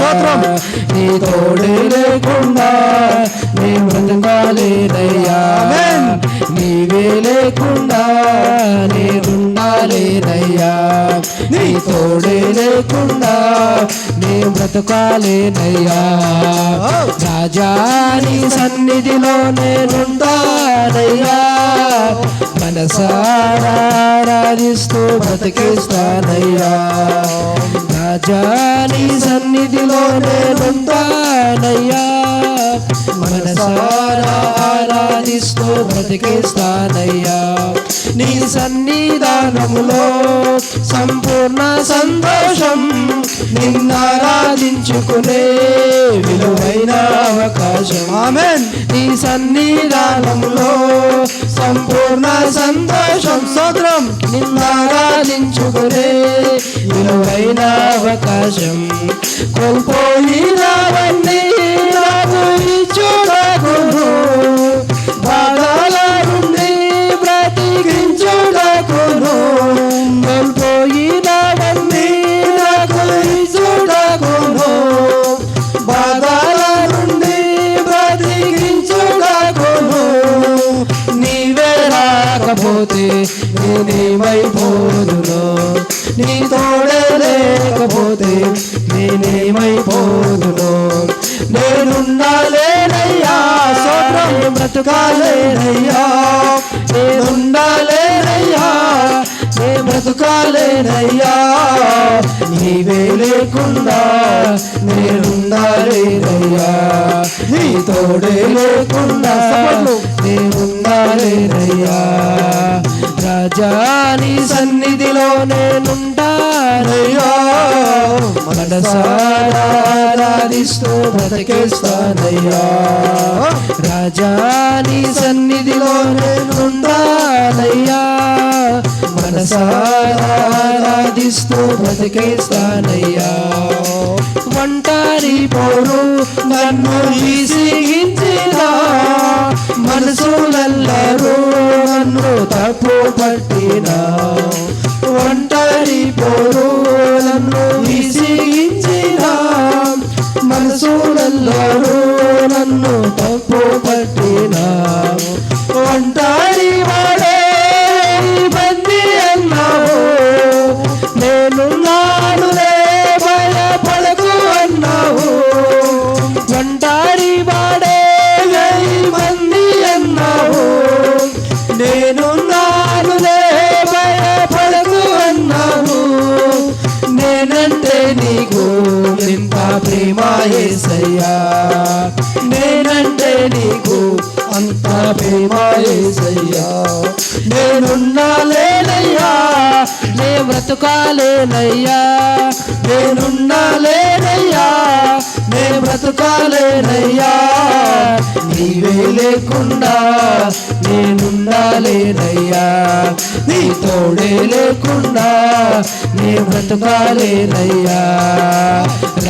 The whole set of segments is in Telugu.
స్తోత్రం. నీ తోడే లేకుండా నే బ్రతకాలేనయ్యా ఆమేన్. నీవే లేకుండా నేనుండాలేనయ్యా నీ తోడే లేకుండా నే బ్రతకాలేనయ్యా రాజా నీ సన్నిధిలో నేనుంటానయ్యా మనసారా ఆరాధిస్తూ బ్రతికిస్తానయ్యా రాజా నీ సన్నిధిలో నేనుంటానయ్యా మనసారా ఆరాధిస్తూ బ్రతికిస్తానయ్యా. నీ సన్నిధానములో సంపూర్ణ సంతోషం నిన్నారాధించుకునే విలువైన ఆమెన్. నీ సన్నిధానంలో సంపూర్ణ సంతోషం సోదరం నిన్నారాధించుకునే విలువైన అవకాశం కోల్పోయినవన్నీ నీ తోడే లేకపోతే నేనేమైపోదును? నేనుండాలేనయ్యా సోత్రం బ్రతకాలేనయ్యా నేనుండాలేనయ్యా నే బ్రతకాలేనయ్యా నీవే లేకుండా నేనుండాలేనయ్యా నీ తోడే లేకుండా నేనుండాలేనయ్యా రాజా నీ సన్నిధిలో నేనుంటానయ్యా. మనసారా బ్రతికేస్తానయ్యా. రాజా నీ సన్నిధిలో నేనుంటానయ్యా. మనసారాధిస్తూ బ్రతికేస్తానయ్యా. ఒంటారి పోరు నన్ను విసిగించిన మనసు మనసులలో నన్ను ప్రేమాయేసయ్యా నేనంటే నీకు అంత ప్రేమాయేసయ్యా నేనున్నా లేనయ్యా నే బ్రతుకాలేనయ్యా నేనున్నాలేనయ్యా నే బ్రతుకాలేనయ్యా నీవే లేకుండా నేనుండాలేనయ్యా నీ తోడే లేకుండా నే బ్రతుకాలేనయ్యా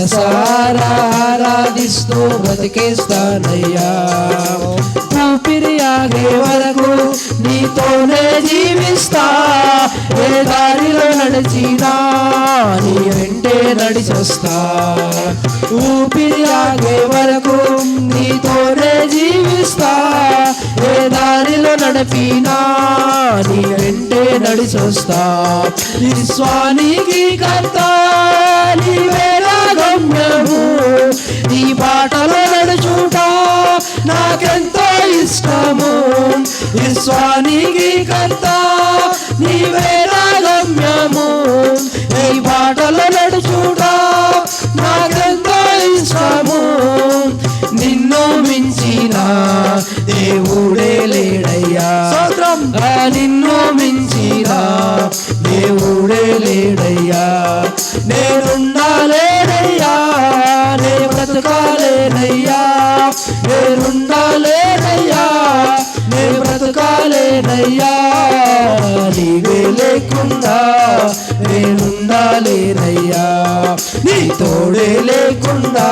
మనసారా ఆరాధిస్తూ బ్రతికేస్తానయ్యా ఊపిరి ఆగే వరకు నీతోనే జీవిస్తా. ఏ దారిలో నడిచినా నీ వెంటే నడిచొస్తా. ఊపిరి ఆగే వరకు నీతోనే జీవిస్తా. ఏ దారిలో నడిపినా నీ వెంటే నడిచొస్తా. విశ్వానికి కర్త నీవేనా నిన్ను మించిన దేవుడే లేడయ్యా. నేనుండాలేడయ్యా నే బ్రతకాలేనయ్యా. నేనుండాలేనయ్యా. నే బ్రతకాలేనయ్యా. నీవే లేకుండా లేకుండా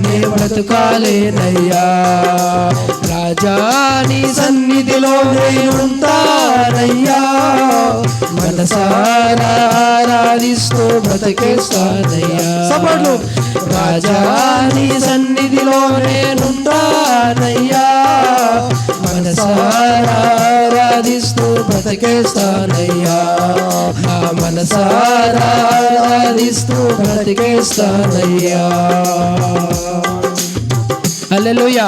నే బ్రతుకాలేనయ్యా రాజా నీ సన్నిధిలో నేనుంటానయ్యా. మనసారా ఆరాధిస్తూ బ్రతికేస్తానయ్యా. సపోర్ట్లు. రాజా నీ సన్నిధిలో నేనుంటానయ్యా. మనసారా ఆరాధిస్తూ బ్రతికేస్తానయ్యా. నా మనసారా ఆరాధిస్తూ బ్రతికేస్తానయ్యా. అల్లెలుయా